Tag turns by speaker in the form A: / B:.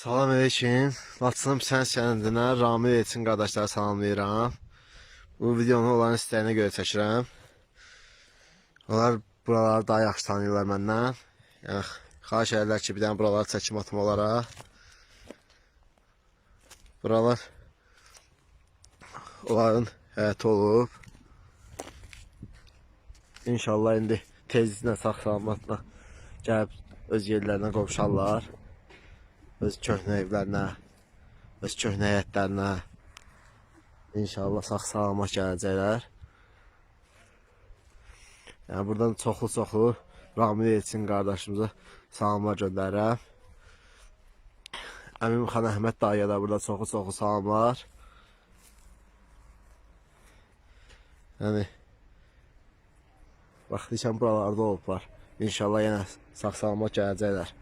A: Salam aleyküm. Laçınım sən sənədinə Ramil Elçin qardaşları salamlayıram. Bu videonu onların istəyinə görə çəkirəm. Onlar buraları daha yaxşı tanıyırlar məndən. Yəni, xahiş edirlər ki, bir dənə buraları çəkim atım olaraq. Buralar onların həyəti olub. İnşallah indi tezliklə sağ-salamatla gəlib öz yerlərinə qovuşarlar. Öz köhnə evlərinə, öz köhnə həyətlərinə inşallah sağ-salamat gələcəklər. Yəni buradan çoxlu-çoxlu Ramil Elçin qardaşımıza salamlar göndərirəm. Əmim xan Əhməd dayıya da burada çoxlu-çoxlu salamlar. Yəni vaxtilə buralarda olublar. İnşallah yenə sağ-salamat gələcəklər.